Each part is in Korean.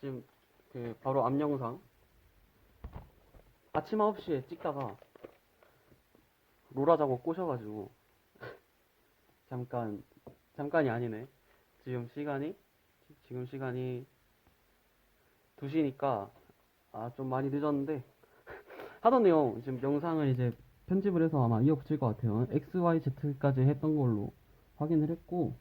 어 지금 그 바로 앞 영상. 아침 9시에 찍다가 롤하자고 꼬셔가지고 잠깐 잠깐이 아니네. 지금 시간이 지금 시간이 2시니까 아 좀 많이 늦었는데 하던 내용. 지금 영상을 이제 편집을 해서 아마 이어붙일 것 같아요. X, Y, Z까지 했던 걸로 확인을 했고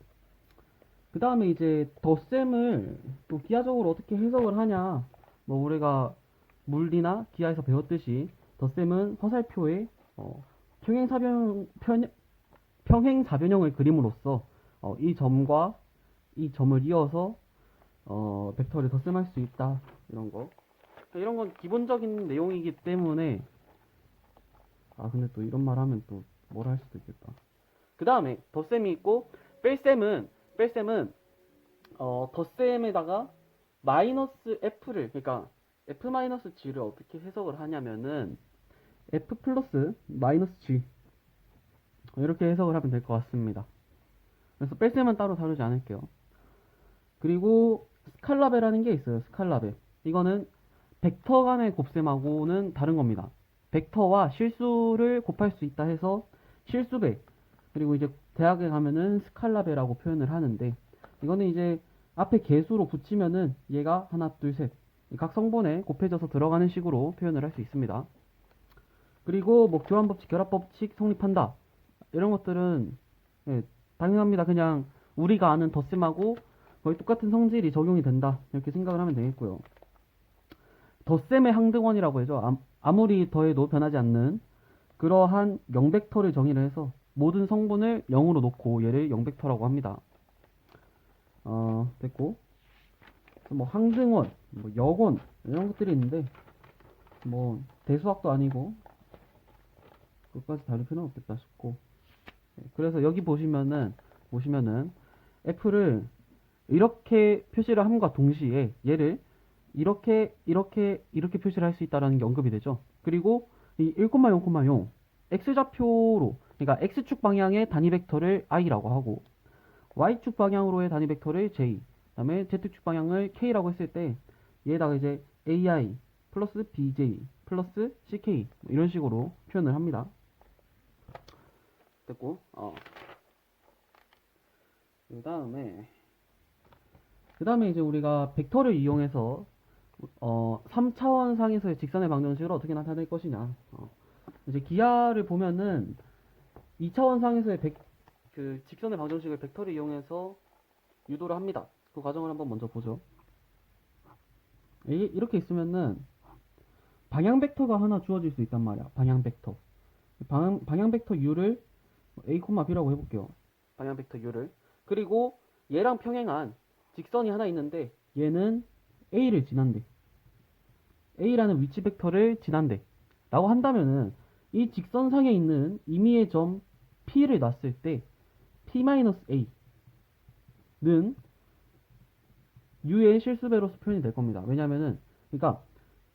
그 다음에 이제 덧셈을 또 기하적으로 어떻게 해석을 하냐. 뭐 우리가 물리나 기하에서 배웠듯이 덧셈은 화살표에 어, 평행사변 편, 평행사변형을 그림으로써 어, 이 점과 이 점을 이어서 어, 벡터를 덧셈할 수 있다. 이런 거. 이런 건 기본적인 내용이기 때문에 아 근데 또 이런 말 하면 또 뭐라 할 수도 있겠다. 그 다음에 덧셈이 있고 뺄셈은 뺄셈은 어, 덧셈에다가 마이너스 f를 그러니까 f 마이너스 g를 어떻게 해석을 하냐면은 f 플러스 마이너스 g 이렇게 해석을 하면 될 것 같습니다. 그래서 뺄셈은 따로 다루지 않을게요. 그리고 스칼라베라는 게 있어요. 스칼라베. 이거는 벡터 간의 곱셈하고는 다른 겁니다. 벡터와 실수를 곱할 수 있다 해서 실수배. 그리고 이제 대학에 가면은 스칼라베라고 표현을 하는데 이거는 이제 앞에 개수로 붙이면은 얘가 하나 둘셋각 성분에 곱해져서 들어가는 식으로 표현을 할 수 있습니다. 그리고 뭐 교환 법칙, 결합 법칙 성립한다 이런 것들은 예, 당연합니다. 그냥 우리가 아는 덧셈하고 거의 똑같은 성질이 적용이 된다 이렇게 생각을 하면 되겠고요. 덧셈의 항등원이라고 해죠. 아, 아무리 더해도 변하지 않는 그러한 0벡터를 정의를 해서 모든 성분을 0으로 놓고 얘를 0벡터라고 합니다. 어, 됐고. 뭐 항등원, 뭐 역원 이런 것들이 있는데 뭐 대수학도 아니고 그것까지 다룰 필요는 없겠다 싶고. 네, 그래서 여기 보시면은 보시면은 f를 이렇게 표시를 함과 동시에 얘를 이렇게 이렇게 이렇게 표시를 할 수 있다라는 게 언급이 되죠. 그리고 이 1,0,0,0 x좌표로 그러니까 x축 방향의 단위 벡터를 i라고 하고 y축 방향으로의 단위 벡터를 j 그다음에 z축 방향을 k라고 했을 때 얘에다가 이제 ai 플러스 bj 플러스 ck 뭐 이런 식으로 표현을 합니다. 됐고 어. 그 다음에 그 다음에 이제 우리가 벡터를 이용해서 어 3차원 상에서의 직선의 방정식을 어떻게 나타낼 것이냐 어. 이제 기하를 보면은 2차원 상에서의 벡, 그 직선의 방정식을 벡터를 이용해서 유도를 합니다. 그 과정을 한번 먼저 보죠. 이- 이렇게 있으면은 방향 벡터가 하나 주어질 수 있단 말이야. 방향 벡터. 방향, 방향 벡터 u를 a, b라고 해볼게요. 방향 벡터 u를. 그리고 얘랑 평행한 직선이 하나 있는데 얘는 a를 지난대. a라는 위치 벡터를 지난대. 라고 한다면은 이 직선상에 있는 임의의 점 P를 놨을 때 P-A는 U의 실수배로서 표현이 될 겁니다. 왜냐면은 그러니까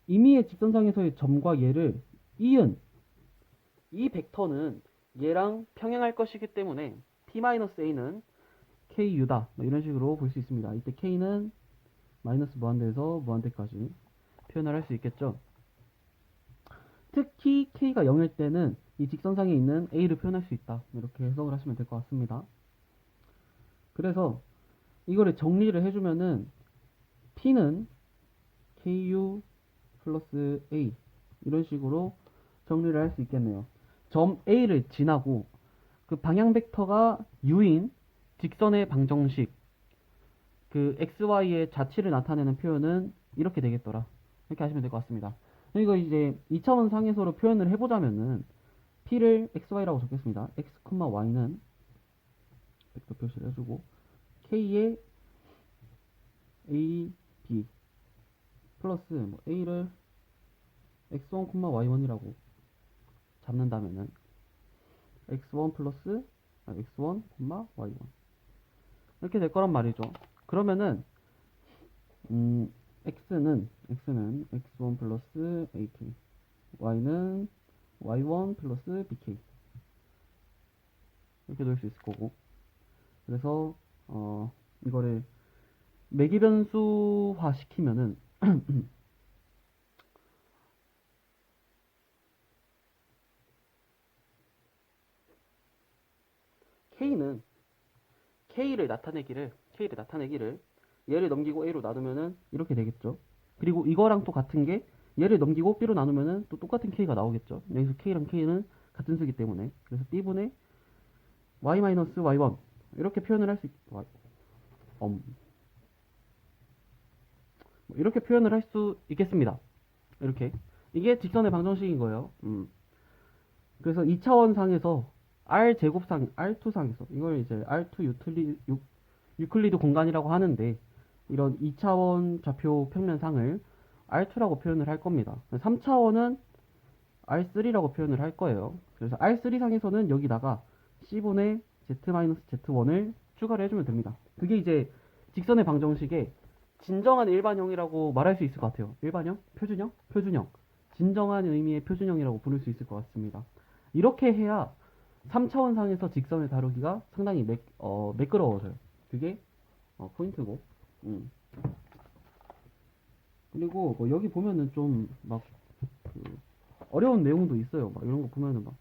임의의 직선상에서의 점과 얘를 이은 이 벡터는 얘랑 평행할 것이기 때문에 P-A는 KU다 뭐 이런 식으로 볼 수 있습니다. 이때 K는 마이너스 무한대에서 무한대까지 표현을 할 수 있겠죠. 특히 K가 0일 때는 이 직선상에 있는 A를 표현할 수 있다. 이렇게 해석을 하시면 될 것 같습니다. 그래서 이거를 정리를 해주면은 P는 KU 플러스 A 이런 식으로 정리를 할 수 있겠네요. 점 A를 지나고 그 방향 벡터가 U인 직선의 방정식 그 XY의 자치를 나타내는 표현은 이렇게 되겠더라. 이렇게 하시면 될 것 같습니다. 이거 이제 2차원 상에서로 표현을 해보자면은 P를 XY라고 적겠습니다. X, Y는 벡터 표시를 해주고 K의 A, B 플러스 뭐 A를 X1, Y1이라고 잡는다면은 X1 플러스 아, X1, Y1 이렇게 될 거란 말이죠. 그러면은 음, X는 X는 X1 플러스 AK Y는 Y1 플러스 BK 이렇게 놓을 수 있을 거고. 그래서 어 이거를 매기 변수화 시키면은 K는 K를 나타내기를 K를 나타내기를 얘를 넘기고 A로 나누면은 이렇게 되겠죠. 그리고 이거랑 또 같은 게 얘를 넘기고 B로 나누면은 또 똑같은 K가 나오겠죠. 여기서 K랑 K는 같은 수기 때문에 그래서 B분의 Y-Y1 이렇게 표현을 할 수 있, 와- 엄. 뭐 이렇게 표현을 할 수 있겠습니다. 이렇게 이게 직선의 방정식인 거예요. 음. 그래서 2차원 상에서 R 제곱상 R2 상에서 이걸 이제 R2 유클리, 유, 유클리드 공간이라고 하는데 이런 2차원 좌표 평면상을 R2라고 표현을 할 겁니다. 3차원은 R3라고 표현을 할 거예요. 그래서 R3 상에서는 여기다가 C분의 Z-Z1을 추가를 해주면 됩니다. 그게 이제 직선의 방정식의 진정한 일반형이라고 말할 수 있을 것 같아요. 일반형? 표준형? 표준형. 진정한 의미의 표준형이라고 부를 수 있을 것 같습니다. 이렇게 해야 3차원 상에서 직선을 다루기가 상당히 매, 어, 매끄러워져요. 그게 어, 포인트고. 음. 그리고 뭐 여기 보면은 좀막 그 어려운 내용도 있어요. 막 이런 거 보면은 막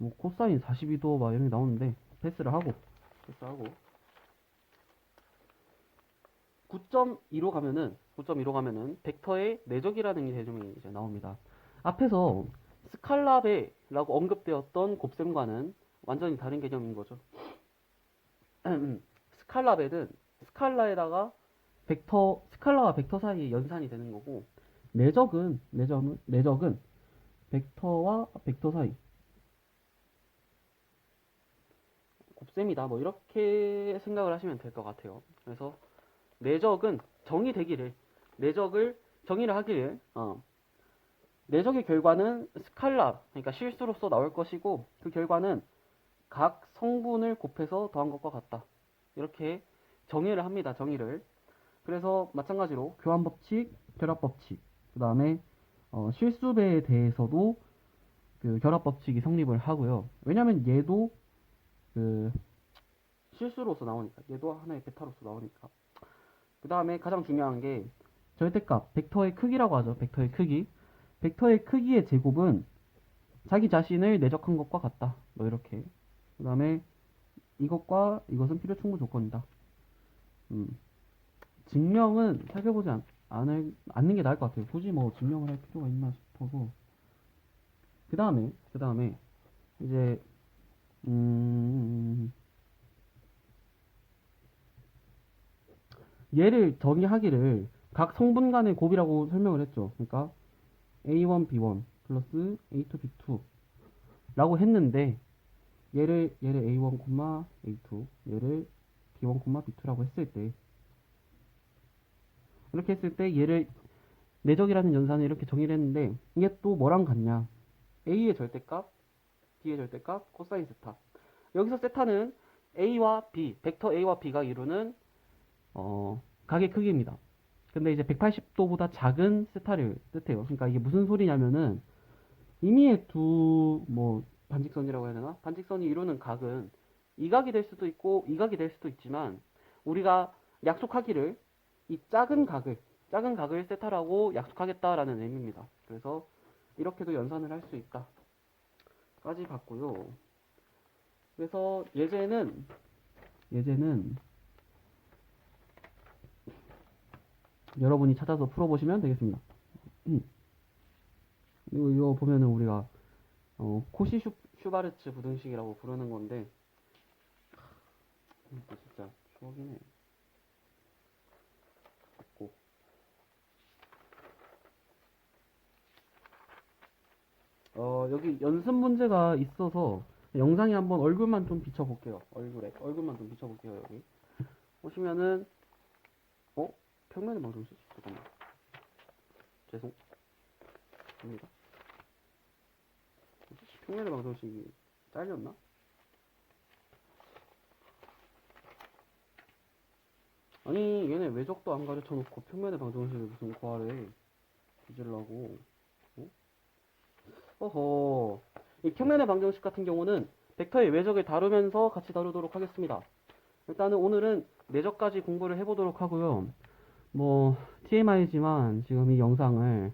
뭐 코사인 42도 막 이런 게 나오는데 패스를 하고 패스하고 9.2로 가면은 9.2로 가면은 벡터의 내적이라는 개념이 이제 나옵니다. 앞에서 스칼라베라고 언급되었던 곱셈과는 완전히 다른 개념인 거죠. 스칼라베는 스칼라에다가 벡터 스칼라와 벡터 사이의 연산이 되는 거고 내적은 내적은 내적은 벡터와 벡터 사이 곱셈이다. 뭐 이렇게 생각을 하시면 될 것 같아요. 그래서 내적은 정의 되기를 내적을 정의를 하기를 어, 내적의 결과는 스칼라 그러니까 실수로서 나올 것이고 그 결과는 각 성분을 곱해서 더한 것과 같다. 이렇게 정의를 합니다. 정의를. 그래서 마찬가지로 교환 법칙, 결합 법칙, 그 다음에 어, 실수배에 대해서도 그 결합 법칙이 성립을 하고요. 왜냐면 얘도 그 실수로서 나오니까 얘도 하나의 베타로서 나오니까 그 다음에 가장 중요한 게 절대값 벡터의 크기라고 하죠 벡터의 크기 벡터의 크기의 제곱은 자기 자신을 내적한 것과 같다 뭐 이렇게 그 다음에 이것과 이것은 필요 충분 조건이다 음. 증명은 살펴보지 않, 않을, 않는 게 나을 것 같아요 굳이 뭐 증명을 할 필요가 있나 싶어서 그 다음에 그 다음에 이제 음, 얘를 정의하기를 각 성분 간의 곱이라고 설명을 했죠. 그러니까 A1, B1 플러스 A2, B2 라고 했는데 얘를 얘를 A1, A2 얘를 B1, B2라고 했을 때 이렇게 했을 때 얘를 내적이라는 연산을 이렇게 정의를 했는데 이게 또 뭐랑 같냐 A의 절대값 B의 절대값 코사인 세타. 여기서 세타는 A와 B, 벡터 A와 B가 이루는 어, 각의 크기입니다. 근데 이제 180도보다 작은 세타를 뜻해요. 그러니까 이게 무슨 소리냐면은 임의의 두 뭐 반직선이라고 해야 되나? 반직선이 이루는 각은 이각이 될 수도 있고 이각이 될 수도 있지만 우리가 약속하기를 이 작은 각을 작은 각을 세타라고 약속하겠다라는 의미입니다. 그래서 이렇게도 연산을 할 수 있다. 까지 봤고요. 그래서 예제는 예제는 여러분이 찾아서 풀어보시면 되겠습니다. 음. 그리고 이거 보면은 우리가 어, 코시 슈, 슈바르츠 부등식이라고 부르는 건데 이거 진짜 추억이네. 고 어, 여기 연습 문제가 있어서 영상에 한번 얼굴만 좀 비춰볼게요. 얼굴에. 얼굴만 좀 비춰볼게요, 여기. 보시면은, 어? 평면의 방정식? 잠깐만. 죄송. 아니다. 평면의 방정식이 잘렸나? 아니, 얘네 외적도 안 가르쳐 놓고 평면의 방정식을 무슨 구하래. 뒤질라고. 어허. 이 평면의 방정식 같은 경우는 벡터의 외적을 다루면서 같이 다루도록 하겠습니다. 일단은 오늘은 내적까지 공부를 해보도록 하고요. 뭐 TMI지만 지금 이 영상을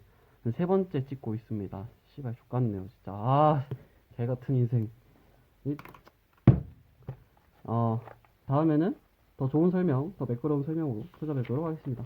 세 번째 찍고 있습니다. 씨발 족같네요 진짜. 아, 개 같은 인생. 이- 어, 다음에는 더 좋은 설명, 더 매끄러운 설명으로 찾아뵙도록 하겠습니다.